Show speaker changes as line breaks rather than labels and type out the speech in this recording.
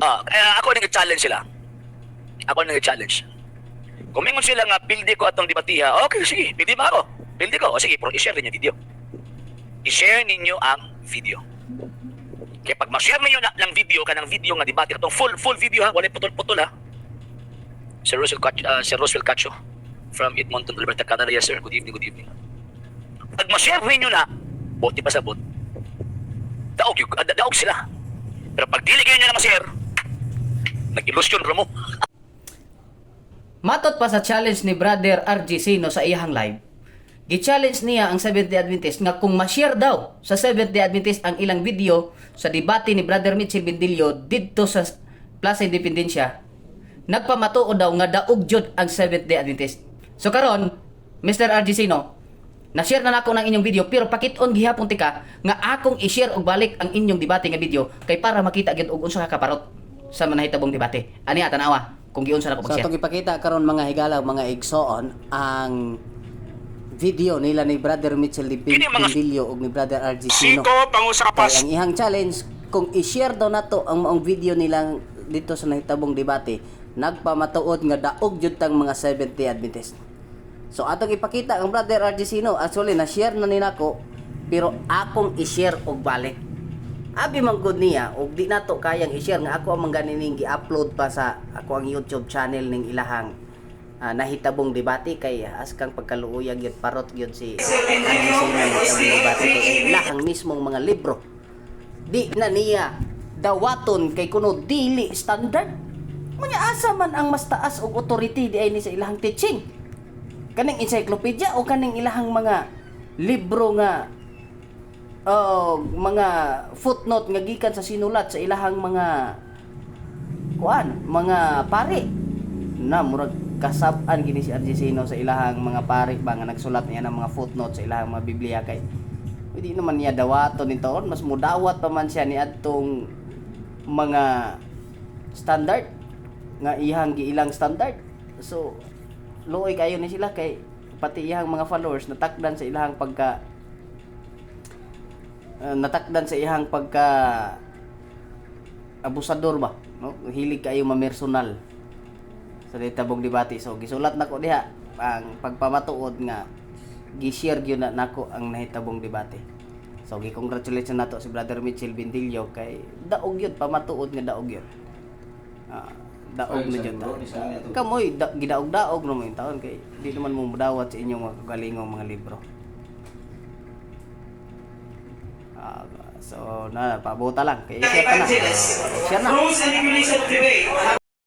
Ah, kaya ako nag-challenge sila. Ako nag-challenge. Kung mingon sila nga pildi ko atong debatiha, okay, sige, pildi mo ako. Pildi ko. O sige, pero i-share ninyo video. I-share ninyo ang video. Kaya pag ma-share ninyo na, ng video, kanang video nga debate, itong full full video ha, wala putol-putol ha. Sir Roswell, Cacho, uh, Sir Roswell Cacho from Edmonton, Alberta, Canada. Yes, sir. Good evening, good evening. Pag ma-share ninyo na, buti pa sa bot, daog, ah, daog sila. Pero pag dili kayo nyo na ma-share, nag-illusion mo.
Matot pa sa challenge ni Brother RG Sino sa iyang live, gi-challenge niya ang Seventh Day Adventist nga kung ma-share daw sa Seventh Day Adventist ang ilang video sa debate ni Brother Mitchell Bindilio didto sa Plaza Independencia, nagpamatuo daw nga daog jud ang Seventh Day Adventist. So karon, Mr. RG Sino, na-share na nako ng inyong video pero pakit-on gihapon tika nga akong i-share og balik ang inyong debate nga video kay para makita gyud og unsa ka kaparot sa manahitabong debate. Ani tanawa kung giunsa na ko
So itong ipakita karon mga higala mga igsoon ang video nila ni Brother Mitchell Di
Kini mga-
Pindilio ug ni Brother RG Sino.
Siko pangusapas.
Kaya ang ihang challenge kung i-share daw nato ang maong video nilang dito sa nahitabong debate nagpamatuod nga daog jud tang mga Seventh Day Adventist. So atong ipakita ang Brother RG Sino actually na-share na ni nako pero akong i-share og balik. Abi man gud niya og di nato kayang i-share nga ako ang mangganining gi-upload pa sa ako ang YouTube channel ning ilahang ah, nahitabong debate kay as kang pagkaluoyag yun parot yun si nahitabong debate kay ilahang mismong mga libro. Di na niya dawaton kay kuno dili standard. Munya asa man ang mas taas og authority di ay ni sa ilahang teaching? Kaning encyclopedia o kaning ilahang mga libro nga oh, mga footnote nga gikan sa sinulat sa ilahang mga kuan mga pari. Na murag kasab-an gini si RJ Sino sa ilahang mga pari ba nga nagsulat niya ng mga footnote sa ilahang mga Biblia. Kay hindi naman niya dawaton nito. Mas mudawat pa man siya ni adtong mga standard nga ihang giilang standard. So luoy kayo ni sila kay pati ihang mga followers natakdan sa ilahang pagka uh, natakdan sa ihang pagka abusador ba no? Hilig kayo mamersonal sa tabong debate. So gisulat nako diha ang pagpamatuod nga gi-share gyud na nako ang nahitabong debate. So gi-congratulations nato si brother Mitchell Bindilio kay daog yun pamatuod nga daog yun. Ah, daog na jud kamoy da, gidaog-daog no mo taon kay di naman mo mudawat sa inyong mga kagalingong mga libro Ah, so na pabuta lang. Kay share ka na. Share na.
Rules and regulation of debate.